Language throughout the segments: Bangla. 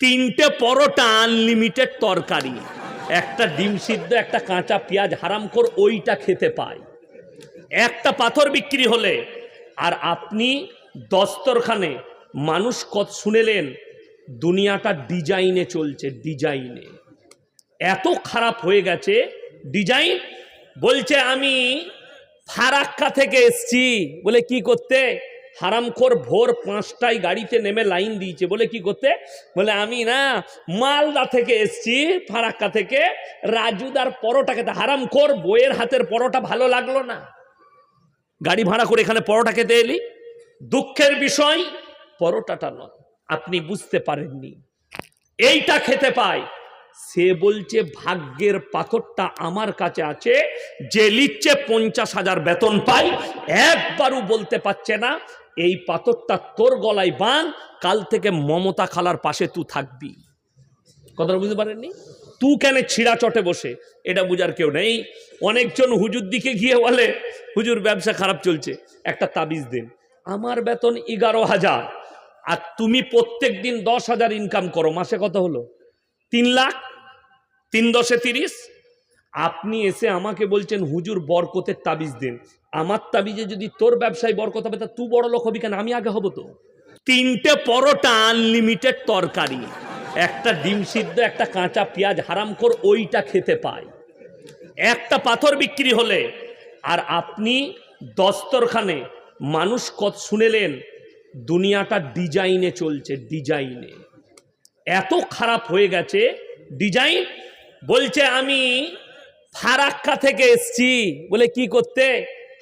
তিনটে পরোটা আনলিমিটেড তরকারি। একটা ডিম সিদ্ধ, একটা কাঁচা পেঁয়াজ হারাম কর ওইটা খেতে পায়। একটা পাথর বিক্রি হলে, আর আপনি দস্তরখানে মানুষ কত শুনেলেন, দুনিয়াটা ডিজাইনে চলছে, ডিজাইনে। এত খারাপ হয়ে গেছে, ডিজাইন? বলছে, আমি ফারাক্কা থেকে এসছি। বলে, কি করতে? হারামখোর ভোর পাঁচটায় গাড়িতে নেমে লাইন দিয়েছে। বলে কি করতে? বলে, আমি না মালদা থেকে এসছি, ফারাক্কা থেকে। রাজুদার পরোটা খেতে হারামখোর বইয়ের হাতের পরোটা ভালো লাগল না। গাড়ি ভাড়া করে এখানে পরোটা খেতে এলি? দুঃখের বিষয়, পরোটাটা নয়। আপনি বুঝতে পারেননি। এইটা খেতে পায় সে বলছে, ভাগ্যের পাথরটা আমার কাছে আছে। যে লিচ্ছে পঞ্চাশ হাজার বেতন পাই। একবারও বলতে পারছে না। এই পাথরটা তোর গলায় বান কাল থেকে মমতা খালার পাশে তুই থাকবি। কথাটা বুঝতে পারেননি? তু কেন ছিঁড়া চটে বসে? এটা বুঝার কেউ নেই। অনেকজন হুজুর দিকে গিয়ে বলে, হুজুর, ব্যবসা খারাপ চলছে, একটা তাবিজ দিন। আমার বেতন এগারো হাজার। আর তুমি প্রত্যেক দিন দশ হাজার ইনকাম করো। মাসে কত হলো? তিন লাখ? তিন দশে তিরিশ? আপনি এসে আমাকে বলছেন, হুজুর, বরকতের তাবিজ দিন। আমার তাবিজে যদি তোর ব্যবসায় বরকত হবে, তা তুই বড় লোক হবি কেন? আমি আগে হব তো। তিনটে পরোটা আনলিমিটেড তরকারি, একটা ডিম সিদ্ধ, একটা কাঁচা পেঁয়াজ, হারাম কর ওইটা খেতে পায় একটা পাথর বিক্রি হলে, আর আপনি দস্তরখানে মানুষ কত শুনেলেন, দুনিয়াটা ডিজাইনে চলছে, ডিজাইনে। এত খারাপ হয়ে গেছে, ডিজাইন বলছে আমি ফারাক্কা থেকে এসছি, বলে কি করতে?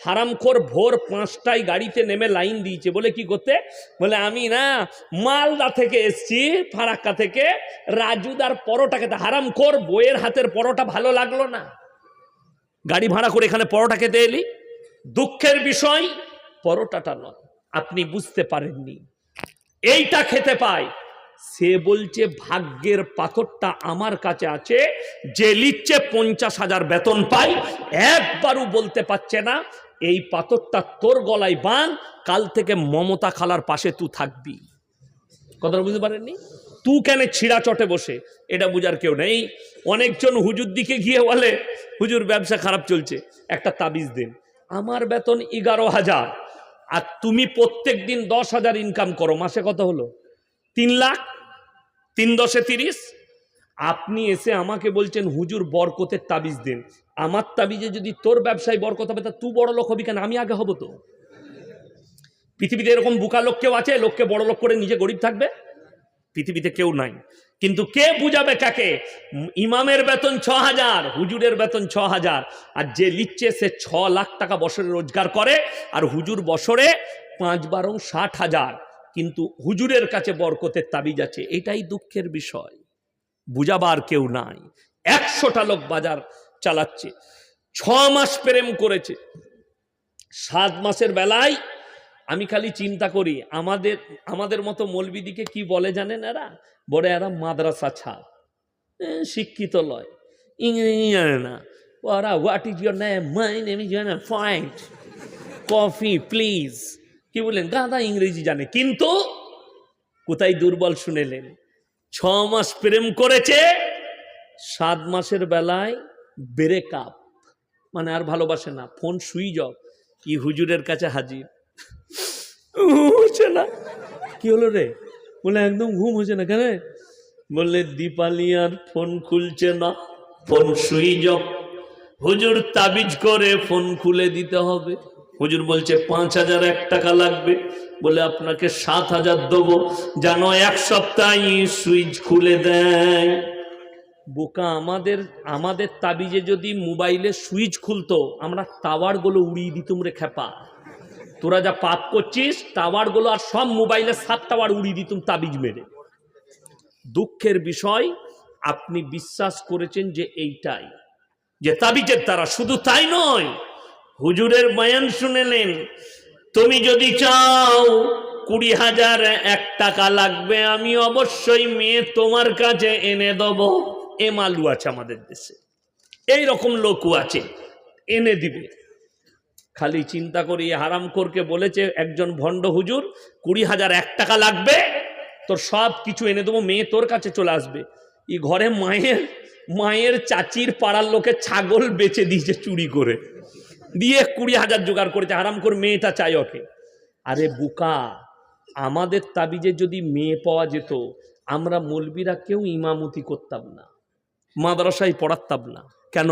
হারামখোর ভোর পাঁচটায় গাড়িতে নেমে লাইন দিয়েছে। বলে কি করতে? বলে, আমি না মালদা থেকে এসছি, ফারাক্কা থেকে। রাজুদার পরোটা খেতে হারামখোর বইয়ের হাতের পরোটা ভালো লাগল না। গাড়ি ভাড়া করে এখানে পরোটা খেতে এলি? দুঃখের বিষয়, পরোটাটা নয়। আপনি বুঝতে পারেননি। এইটা খেতে পায়। সে বলছে, ভাগ্যের পাথরটা আমার কাছে আছে, যে লিচ্ছে পঞ্চাশ হাজার বেতন পাই একবারও বলতে পারছে না, এই পাথরটা তোর গলায় বান কাল থেকে মমতা খালার পাশে তুই থাকবি। কথাটা বুঝতে পারেননি? তু কেন ছিঁড়া চটে বসে? এটা বুঝার কেউ নেই। অনেকজন হুজুর দিকে গিয়ে বলে, হুজুর, ব্যবসা খারাপ চলছে, একটা তাবিজ দিন। আমার বেতন এগারো হাজার, আর তুমি প্রত্যেক দিন দশ হাজার ইনকাম করো। মাসে কত হলো? তিন লাখ, তিন দশে তিরিশ। আপনি এসে আমাকে বলছেন, হুজুর, বরকতের তাবিজ দিন। আমার তাবিজে যদি তোর ব্যবসায় বরকত হবে, তা তুই বড় লোক হবি কেন? আমি আগে হব তো। পৃথিবীতে এরকম বুকা লোক কেউ আছে? লোককে বড় লোক করে নিজে গরিব থাকবে? পৃথিবীতে কেউ নাই। কিন্তু কে বুঝাবে কাকে? ইমামের বেতন ছ হাজার হুজুরের বেতন ছ হাজার আর যে লিচ্ছে সে ছ লাখ টাকা বছরে রোজগার করে। আর হুজুর বছরে পাঁচ বারো ষাট হাজার। কিন্তু হুজুরের কাছে বরকতের তাবিজ আছে, এটাই দুঃখের বিষয়। বুঝাবার কেউ নাই। একশোটা লোক বাজার চালাচ্ছে, ছ মাস প্রেম করেছে। সাত মাসের বেলায় আমি খালি চিন্তা করি, আমাদের আমাদের মতো মলবিদিকে কি বলে জানেন এরা? বলে এরা মাদ্রাসা ছাড় শিক্ষিত লয়। ইংরেজি জানে না। ওরা what is your name my name is point coffee please কি বললেন? গাদা ইংরেজি জানে। কিন্তু কোথায় দুর্বল শুনেলেন? ছ মাস প্রেম করেছে, সাত মাসের বেলায় ব্রেক আপ মানে আর ভালোবাসে না ফোন সুইচ অফ কি হুজুরের কাছে হাজির। হচ্ছে না। কি হলো রে? বলে একদম ঘুম হচ্ছে না কেন? বললে দীপালি আর ফোন খুলছে না ফোন সুইচ অফ হুজুর তাবিজ করে ফোন খুলে দিতে হবে। হুজুর বলছে, পাঁচ হাজার এক টাকা লাগবে। বলে, আপনাকে সাত হাজার দেবো। যেন এক সপ্তাহে সুইচ খুলে দেয়। বোকা, আমাদের আমাদের তাবিজে যদি মোবাইলে সুইচ খুলতো, আমরা টাওয়ারগুলো উড়িয়ে দিতুম রে খেপা তোরা যা পাপ করছিস, টাওয়ারগুলো আর সব মোবাইলে সাত টাওয়ার উড়িয়ে দিতুম তাবিজ মেরে। দুঃখের বিষয়, আপনি বিশ্বাস করেছেন যে এইটাই, যে তাবিজের দ্বারা শুধু তাই নয় হুজুরের বয়ান শুনেলেন, তুমি যদি চাও কুড়ি হাজার এক টাকা লাগবে, আমি অবশ্যই মেয়ে তোমার কাছে এনে দেব। এ মালু আছে আমাদের দেশে। এই রকম লোকও আছে, এনে দিবে। খালি চিন্তা করি হারামখোরকে বলেছে একজন ভণ্ড হুজুর, কুড়ি হাজার এক টাকা লাগবে, তোর সব কিছু এনে দেবো, মেয়ে তোর কাছে চলে আসবে। এই ঘরে মায়ের মায়ের চাচির পাড়ার লোকে ছাগল বেচে দিয়েছে চুরি করে। দিয়ে কুড়ি হাজার জোগাড় করেছে আরাম করে মেয়েটা চাই ওকে। আরে বুকা, আমাদের তাবিজে যদি মেয়ে পাওয়া যেত, আমরা মলবিরা কেউ ইমামতি করতাম না, মাদ্রাসায় পড়াতাম না। কেন?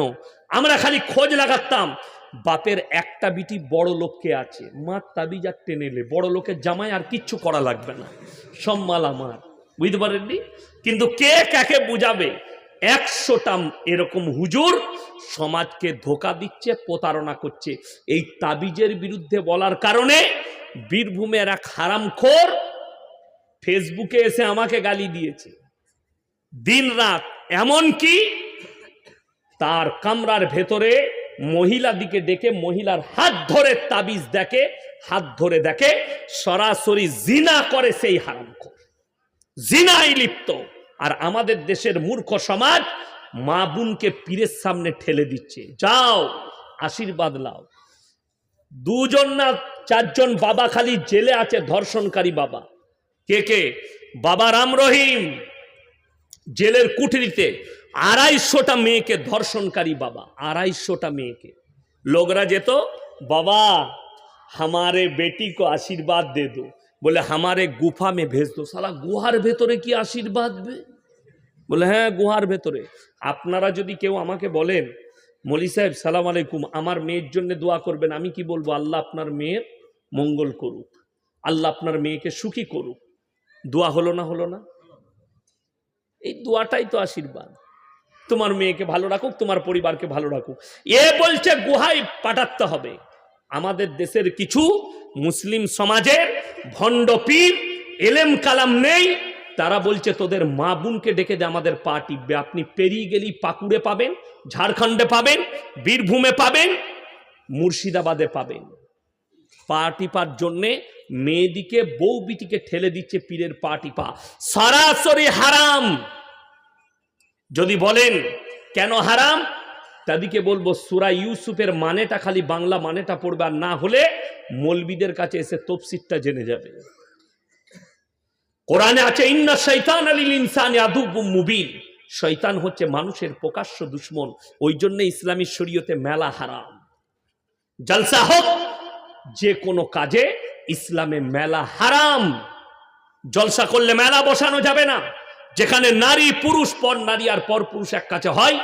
আমরা খালি খোঁজ লাগাতাম, বাপের একটা বিটি বড় লোককে আছে, মা তাবিজ আর টেনেলে বড় লোকের জামাই আর কিচ্ছু করা লাগবে না সব মাল আমার, বুঝতে পারেননি? কিন্তু কে কাকে বুঝাবে? একশোটা এরকম হুজুর সমাজকে ধোকা দিচ্ছে, প্রতারণা করছে। এই তাবিজের বিরুদ্ধে বলার কারণে বীরভূমের এক হারামখোর ফেসবুকে এসে আমাকে গালি দিয়েছে। দিন রাত এমন কি তার কামরার ভেতরে মহিলা দিকে ডেকে মহিলার হাত ধরে তাবিজ দেখে, হাত ধরে দেখে সরাসরি জিনা করে সেই হারামখোর। জিনাই লিপ্ত। আর আমাদের দেশের মূর্খ সমাজ মা বোনকে পীরের সামনে ঠেলে দিচ্ছে। যাও, আশীর্বাদ লাও। দুজন না চারজন বাবা খালি জেলে আছে ধর্ষণকারী বাবা। কে কে? বাবা রাম রহিম, জেলের কুঠরিতে আড়াইশোটা মেয়েকে ধর্ষণকারী বাবা, আড়াইশোটা মেয়েকে। লোকরা যেত, বাবা, হামারে বেটি কো আশীর্বাদ দে দো। বলে, হামারে গুফা মে ভেজ দো। সালা গুহার ভেতরে কি আশীর্বাদ বে? বলে হ্যাঁ গুহার ভেতরে। আপনারা যদি কেউ আমাকে বলেন, মলি সাহেব, সালাম আলাইকুম, আমার মেয়ের জন্য দোয়া করবেন, আমি কি বলব? আল্লাহ আপনার মেয়ের মঙ্গল করুক। আল্লাহ আপনার মেয়েকে সুখী করুক। দোয়া হলো না হলো না? এই দোয়াটাই তো আশীর্বাদ। তোমার মেয়েকে ভালো রাখুক, তোমার পরিবারকে ভালো রাখুক। এ বলছে, গুহায় পাঠাতে হবে। আমাদের দেশের কিছু মুসলিম সমাজের ভণ্ড পীর, এলেম কালাম নেই তারা বলছে, তোদের মা বোনকে ডেকে দে, আমাদের পা টিপবে। আপনি পেরিয়ে গেলেই পাকুড়ে পাবেন, ঝাড়খণ্ডে পাবেন, বীরভূমে পাবেন, মুর্শিদাবাদে পাবেন। পা টিপার জন্যে মেয়েদিকে, বউ বিটিকে ঠেলে দিচ্ছে পীরের পা টিপা। সরাসরি হারাম। যদি বলেন, কেন হারাম? তাদিকে বলব, সুরা ইউসুফের মানেটা খালি বাংলা মানেটা পড়বে, আর না হলে মলবিদের কাছে এসে তফসিরটা জেনে যাবে। কোরআনে আছে, ইন্না শৈতান আলিল ইনসানি আদুবুম মুবিন। শয়তান হচ্ছে মানুষের প্রকাশ্য দুশ্মন ওই জন্য ইসলামী শরীয়তে মেলা হারাম। জলসা হোক, যে কোনো কাজে ইসলামে মেলা হারাম। জলসা করলে মেলা বসানো যাবে না। যেখানে নারী পুরুষ, পর নারী আর পর পুরুষ এক কাছে হয়,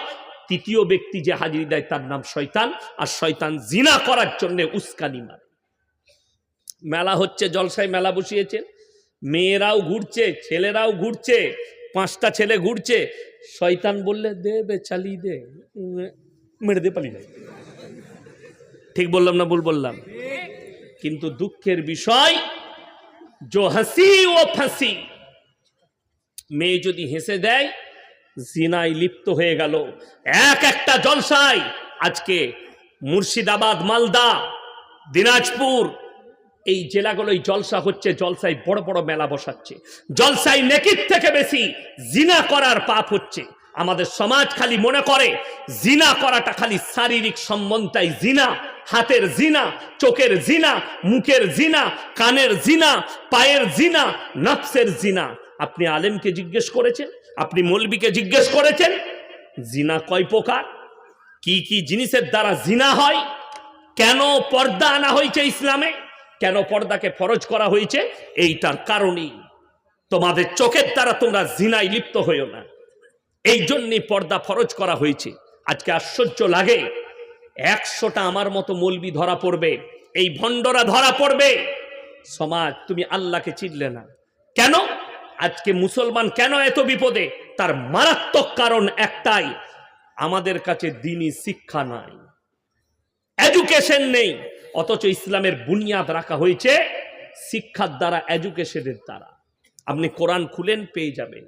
তৃতীয় ব্যক্তি যে হাজিরি দেয় তার নাম শয়তান আর শয়তান জিনা করার জন্য উস্কানি মারে। মেলা হচ্ছে, জলসায় মেলা বসিয়েছেন। মেয়েরাও ঘুরছে, ছেলেরাও ঘুরছে, পাঁচটা ছেলে ঘুরছে। শয়তান বললে, দে বে, চালিয়ে দে। মেরে দে পালিয়ে যায়। ঠিক বললাম না ভুল বললাম? কিন্তু দুঃখের বিষয় জো হাসি ও ফাঁসি। মেয়ে যদি হেসে দেয়, জিনায় লিপ্ত হয়ে গেল। এক একটা জলসায়, আজকে মুর্শিদাবাদ, মালদা, দিনাজপুর এই জেলাগুলোই জলসা হচ্ছে জলসায় বড় বড় মেলা বসাচ্ছে। জলসায় নেকির থেকে বেশি জিনা করার পাপ হচ্ছে। আমাদের সমাজ খালি মনে করে, জিনা করাটা খালি শারীরিক সম্বন্ধটাই জিনা, হাতের জিনা, চোখের জিনা, মুখের জিনা, কানের জিনা, পায়ের জিনা, নফসের জিনা। আপনি আলেমকে জিজ্ঞেস করেছেন? আপনি মৌলবীকে জিজ্ঞেস করেছেন? জিনা কয় প্রকার? কি কি জিনিসের দ্বারা জিনা হয়? কেন পর্দা আনা হয়েছে ইসলামে? কেন পর্দাকে ফরজ করা হয়েছে? এইটার কারণেই। তোমাদের চোখের দ্বারা তোমরা জিনায় লিপ্ত হইও না। এই জন্যই পর্দা ফরজ করা হয়েছে। আজকে আশ্চর্য লাগে, একশোটা আমার মতো মলবি ধরা পড়বে, এই ভণ্ডরা ধরা পড়বে। সমাজ, তুমি আল্লাহকে চিনলে না। কেন? আজকে মুসলমান কেন এত বিপদে? তার মারাত্মক কারণ একটাই, আমাদের কাছে দিনই শিক্ষা নাই। এডুকেশন নেই। অথচ ইসলামের বুনিয়াদ রাখা হয়েছে শিক্ষার দ্বারা, এডুকেশনের দ্বারা। আপনি কোরআন খুলেন, পেয়ে যাবেন।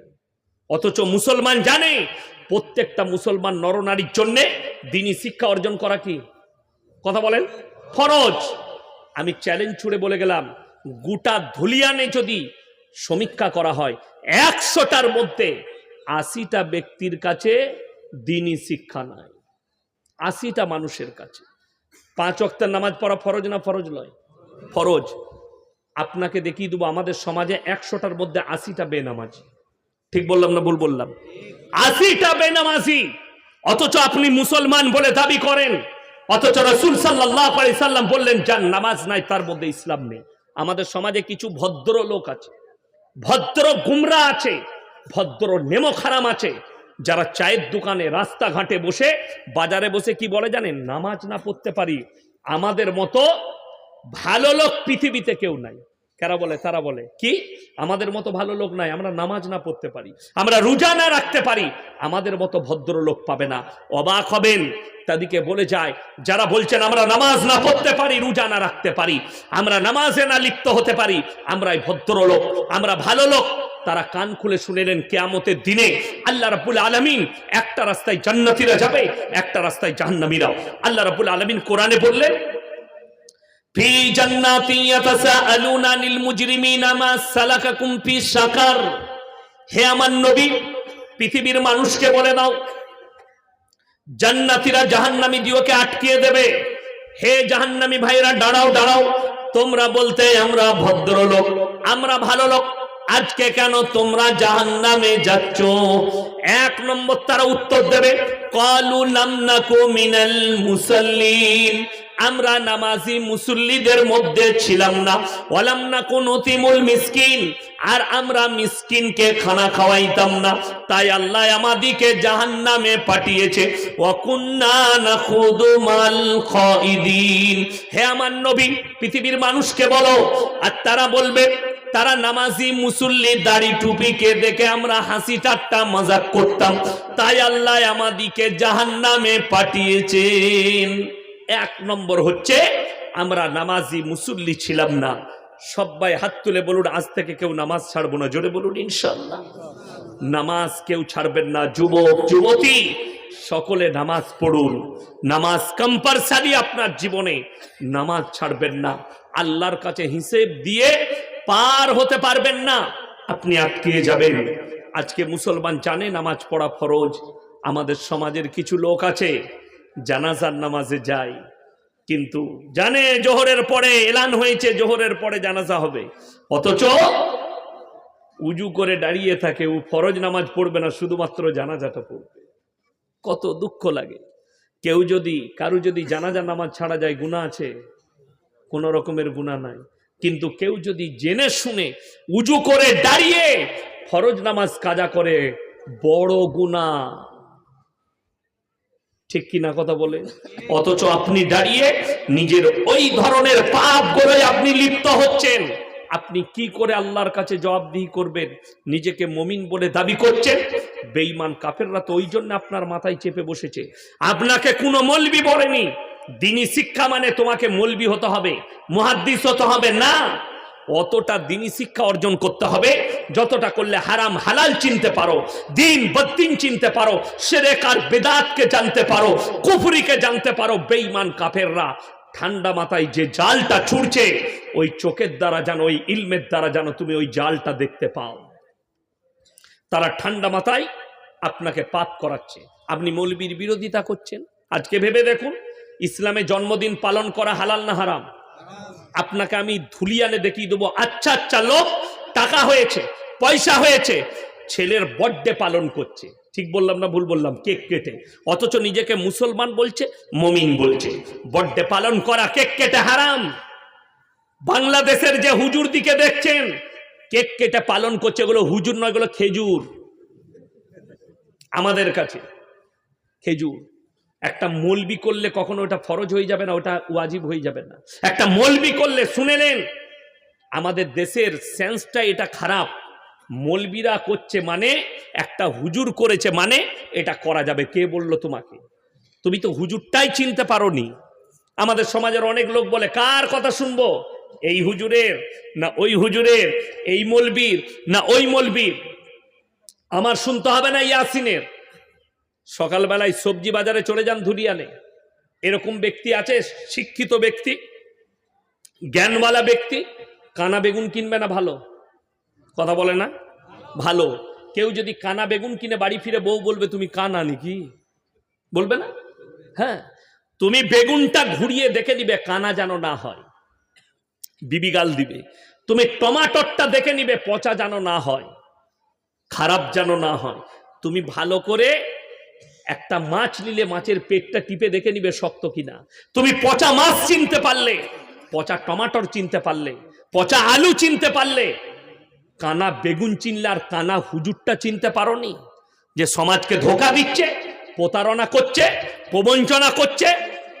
অথচ মুসলমান জানে, প্রত্যেকটা মুসলমান নরনারীর জন্য দিনই শিক্ষা অর্জন করা কি? কথা বলেন, ফরজ। আমি চ্যালেঞ্জ ছুড়ে বলে গেলাম, গোটা ধুলিয়ানে যদি সমীক্ষা করা হয়, একশোটার মধ্যে আশিটা ব্যক্তির কাছে দিনই শিক্ষা নাই, আশিটা মানুষের কাছে। পাঁচ অক্টের নামাজ পড়া ফরজ না ফরজ নয় ফরজ। আপনাকে দেখিয়ে দেবো আমাদের সমাজে একশোটার মধ্যে আশিটা বেনামাজি। ঠিক বললাম না ভুল বললাম? আশিটা বেনামাজি। অথচ আপনি মুসলমান বলে দাবি করেন। অথচ রসুল সাল্লাহ সাল্লাম বললেন যার নামাজ নাই তার মধ্যে ইসলাম নেই। আমাদের সমাজে কিছু ভদ্র লোক আছে ভদ্র গুমরা আছে ভদ্র নেমো খারাম আছে যারা চায়ের দোকানে রাস্তাঘাটে বসে, বাজারে বসে কি বলে জানেন? নামাজ না পড়তে পারি। আমাদের মতো ভালো লোক পৃথিবীতে কেউ নাই। কারা বলে? তারা বলে। কি? আমাদের মতো ভালো লোক নাই, আমরা নামাজ না পড়তে পারি। আমরা রোজা না রাখতে পারি। আমাদের মতো ভদ্র লোক পাবে না। অবাক হবেন। তাদেরকে বলে যায়, যারা বলছেন, আমরা নামাজ না পড়তে পারি, রোজা না রাখতে পারি। আমরা নামাজে না লিপ্ত হতে পারি। আমরাই ভদ্র লোক আমরা ভালো লোক। তারা কান খুলে শুনেলেন কেয়ামতের দিনে আল্লাহ রাব্বুল আলামিন একটা রাস্তায় জান্নাতীরা যাবে, একটা রাস্তায় জাহান্নামীরাও। আল্লাহ রাব্বুল আলামিন কোরআনে বললেন সালাকাকুম ফি সাকার হে আমার পৃথিবীর মানুষকে বলে দাও, জান্নাতীরা আটকিয়ে দেবে। হে দাঁড়াও দাঁড়াও, তোমরা বলতে আমরা ভদ্রলোক, আমরা ভালো লোক। আজকে কেন তোমরা জাহান্নামে যাচ্ছ? এক নম্বর তারা উত্তর দেবে, কলু নামনাকু মিনাল মুসল্লিন। আমরা নামাজি মুসল্লিদের মধ্যে ছিলাম না। ওয়ালাম না কোন অতিমুল মিসকিন। আর আমরা মিসকিনকে খানা খাওয়াইতাম না। তাই আল্লাহ আমাদিকে পাঠিয়েছে নাখুদু মাল খাইদিন। হে আমার নবী, পৃথিবীর মানুষকে বলো, আর তারা বলবে তারা নামাজি মুসল্লি দাড়ি টুপিকে দেখে আমরা হাসি ঠাট্টা মজাক করতাম। তাই আল্লাহ আমাদিকে জাহান্নামে পাঠিয়েছেন। এক নম্বর হচ্ছে, আমরা নামাজি মুসল্লি ছিলাম না। সবাই হাত তুলে বলুন, আজ থেকে কেউ নামাজ ছাড়বো না? জোরে বলুন ইনশাল্লাহ নামাজ কেউ ছাড়বেন না, যুবক, যুবতী, সকলে নামাজ পড়ুন। নামাজ কম্পালসারি আপনার জীবনে। নামাজ ছাড়বেন না। আল্লাহর কাছে হিসেব দিয়ে পার হতে পারবেন না। আপনি আটকে যাবেন। আজকে মুসলমান জানে নামাজ পড়া ফরজ। আমাদের সমাজের কিছু লোক আছে, জানাজার নামাজে যায়। কিন্তু জানে জোহরের পরে, এলান হয়েছে, জোহরের পরে জানাজা হবে। অথচ উজু করে দাঁড়িয়ে থাকে, ও ফরজ নামাজ পড়বে না, শুধুমাত্র জানাজাটা পড়বে। কত দুঃখ লাগে। কেউ যদি, কারও যদি জানাজা নামাজ ছাড়া যায় গুণা আছে? কোনো রকমের গুণা নাই। কিন্তু কেউ যদি জেনে শুনে উজু করে দাঁড়িয়ে ফরজ নামাজ কাজা করে, বড় গুণা ঠিক কি না কথা বলে? অথচ আপনি দাঁড়িয়ে নিজের ওই ধরনের পাপ করে আপনি লিপ্ত হচ্ছেন। আপনি কি করে আল্লাহর কাছে জবাবদিহি করবেন? নিজেকে মমিন বলে দাবি করছেন? বেঈমান কাফেররা তো ওই জন্য আপনার মাথায় চেপে বসেছে। আপনাকে কোনো মলবি বলেনি। দিনী শিক্ষা মানে তোমাকে মলবি হতে হবে, মুহাদ্দিস হতে হবে না। অতটা দিনী শিক্ষা অর্জন করতে হবে, যতটা করলে হারাম হালাল চিনতে পারো, দিন বদ্দিন চিনতে পারো, সেরেক আর বেদাতকে জানতে পারো, কুফরিকে জানতে পারো, বেঈমান কাফেররা। ঠান্ডা মাথায় যে জালটা ছুড়ছে, ওই চোখের দ্বারা যেন, ওই ইলমের দ্বারা যেন তুমি ওই জালটা দেখতে পাও। তারা ঠান্ডা মাথায় আপনাকে পাপ করাচ্ছে। আপনি মৌলবীর বিরোধিতা করছেন। আজকে ভেবে দেখুন ইসলামে জন্মদিন পালন করা হালাল না হারাম? আপনাকে আমি ধুলিয়ানে দেখিয়ে দেবো আচ্ছা আচ্ছা লোক, টাকা হয়েছে, পয়সা হয়েছে, ছেলের বর্থডে পালন করছে। ঠিক বললাম না ভুল বললাম? কেক কেটে। অথচ নিজেকে মুসলমান বলছে, মমিন বলছে। বর্থডে পালন করা কেক কেটে হারাম। বাংলাদেশের যে হুজুর দিকে দেখছেন, কেক কেটে পালন করছে এগুলো হুজুর নয়, এগুলো খেজুর। আমাদের কাছে খেজুর। একটা মলবি করলে কখনো ওটা ফরজ হয়ে যাবে না, ওটা ওয়াজিব হয়ে যাবে না। একটা মলবি করলে শুনে নেন, আমাদের দেশের সেন্সটা এটা খারাপ। মলবিরা করছে মানে একটা হুজুর করেছে মানে এটা করা যাবে। কে বলল তোমাকে? তুমি তো হুজুরটাই চিনতে পারো নি আমাদের সমাজের অনেক লোক বলে, কার কথা শুনব? এই হুজুরের না ওই হুজুরের? এই মলবির না ওই মলবির? আমার শুনতে হবে না ইয়াসিনের। সকালবেলায় সবজি বাজারে চলে যান ধুলিয়ানে। এরকম ব্যক্তি আছে, শিক্ষিত ব্যক্তি, জ্ঞানওয়ালা ব্যক্তি, কানা বেগুন কিনবে না ভালো? কথা বলে না? ভালো। কেউ যদি কানা বেগুন কিনে বাড়ি ফিরে বউ বলবে, তুমি কানা নাকি? বলবে না? হ্যাঁ। তুমি বেগুনটা ঘুরিয়ে দেখে দিবে কানা যেন না হয়। বিবি গাল দিবে। তুমি টমাটরটা দেখে নিবে, পচা যেন না হয়। খারাপ যেন না হয়। তুমি ভালো করে একটা মাছ নিলে মাছের পেটটা টিপে দেখে নিবে শক্ত কিনা। তুমি পচা মাছ চিনতে পারলে, পচা টমাটর চিনতে পারলে, পচা আলু চিনতে পারলে, কানা বেগুন চিনলে আর কানা হুজুরটা চিনতে পারোনি? যে সমাজকে ধোকা দিচ্ছে, প্রতারণা করছে, প্রবঞ্চনা করছে,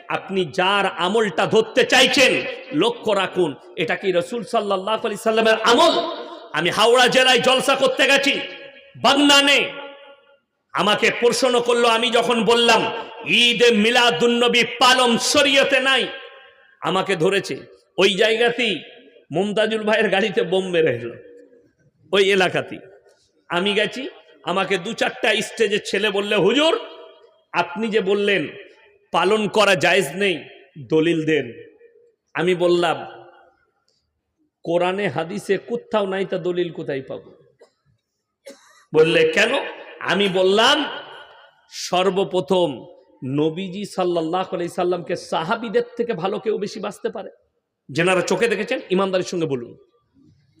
আপনি যার আমলটা ধরতে চাইছেন, লক্ষ্য রাখুন, এটা কি রসুল সাল্লাহ আলি সাল্লামের আমল? আমি হাওড়া জেলায় জলসা করতে গেছি, বাগনানে আমাকে প্রশ্ন করল, আমি যখন বললাম, ঈদে মিলাদুন্নবী পালন শরীয়তে নাই। আমাকে ধরেছে, ওই জায়গাতেই মুমতাজুল ভাইয়ের গাড়িতে বোম মেরে এলো ওই এলাকাতেই। আমি গেছি, আমাকে দু চারটা স্টেজের ছেলে বললে, হুজুর, আপনি যে বললেন পালন করা জায়েজ নেই, দলিল দেন। আমি বললাম, কোরআনে হাদিসে কোথাও নাই তা দলিল কোথায় পাবো? বললে, কেন? আমি বললাম, সর্বপ্রথম নবীজি সাল্লাহ সাল্লামকে সাহাবিদের থেকে ভালো কেউ বেশি বাঁচতে পারে? যেনারা চোখে দেখেছেন, ইমানদারির সঙ্গে বলুন।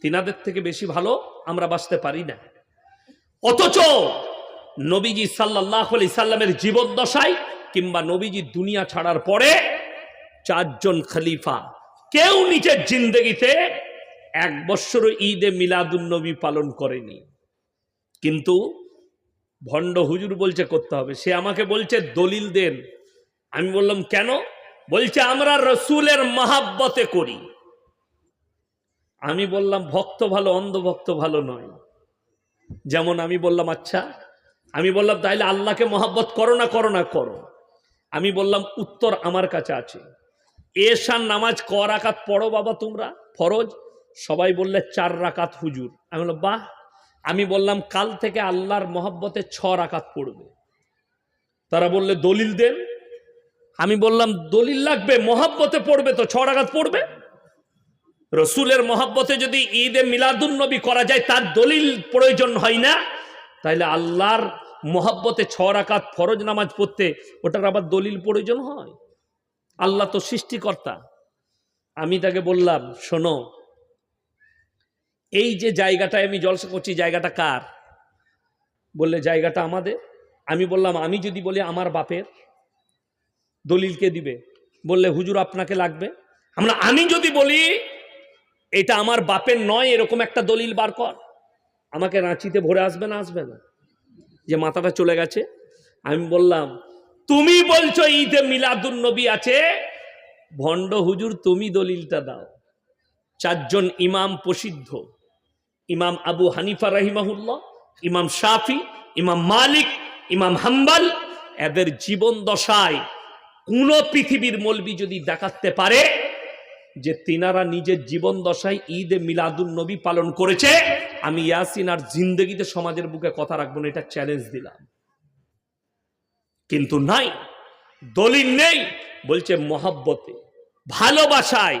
তিনাদের থেকে বেশি ভালো আমরা বাঁচতে পারি না। অথচ নবীজি সাল্লাহ আলি সাল্লামের জীবদ্দশায় কিংবা নবীজি দুনিয়া ছাড়ার পরে চারজন খলিফা, কেউ নিজের জিন্দগিতে এক বৎসর ঈদে মিলাদুন নবী পালন করেনি। কিন্তু ভণ্ড হুজুর বলছে, করতে হবে। সে আমাকে বলছে, দলিল দেন। আমি বললাম, কেন? বলছে, আমরা রসুলের মহাব্বতে করি। আমি বললাম, ভক্ত ভালো, অন্ধভক্ত ভালো নয়। যেমন আমি বললাম আচ্ছা। আমি বললাম, তাইলে আল্লাহকে মহাব্বত করো না করো না, করো। আমি বললাম, উত্তর আমার কাছে আছে। এশান নামাজ ক রাকাত পড়ো বাবা তোমরা, ফরজ? সবাই বললে, চার রাকাত হুজুর। আমি বললাম, বাহ! আমি বললাম, কাল থেকে আল্লাহর মহব্বতে ছ রাকাত পড়বে। তারা বললে, দলিল দেন। আমি বললাম, দলিল লাগবে, মহাব্বতে পড়বে তো, ছ রাকাত পড়বে? রসুলের মহাব্বতে যদি ঈদে মিলাদুন নবী করা যায়, তার দলিল প্রয়োজন হয় না। তাইলে আল্লাহর মহাব্বতে ছ রাকাত ফরজ নামাজ পড়তে, ওটার আবার দলিল প্রয়োজন হয়। আল্লাহ তো সৃষ্টিকর্তা। আমি তাকে বললাম, শোনো এই যে জায়গাটায় আমি জলসা করছি, জায়গাটা কার? বললে, জায়গাটা আমাদের। আমি বললাম, আমি যদি বলি আমার বাপের দলিলকে দিবে? বললে, হুজুর, আপনাকে লাগবে? আমরা, আমি যদি বলি, এটা আমার বাপের নয়, এরকম একটা দলিল বার কর। আমাকে রাঁচিতে ভরে আসবে না আসবে না? যে মাথাটা চলে গেছে। আমি বললাম, তুমি বলছো ঈদে মিলাদুন নবী আছে? ভণ্ড হুজুর, তুমি দলিলটা দাও। চারজন ইমাম প্রসিদ্ধ। ইমাম আবু হানিফা রহিমাহুল্লাহ, ইমাম শাফি, ইমাম মালিক, ইমাম হাম্বাল, এদের জীবন দশায় কোন পৃথিবীর মলবি যদি দেখাতে পারে যে তিনারা নিজের জীবন দশায় ঈদে মিলাদুন নবী পালন করেছে, আমি ইয়াসিন আর জিন্দগিতে সমাজের বুকে কথা রাখব না, এটা চ্যালেঞ্জ দিলাম। কিন্তু নাই, দলিল নেই, বলছে মহাব্বতে, ভালোবাসায়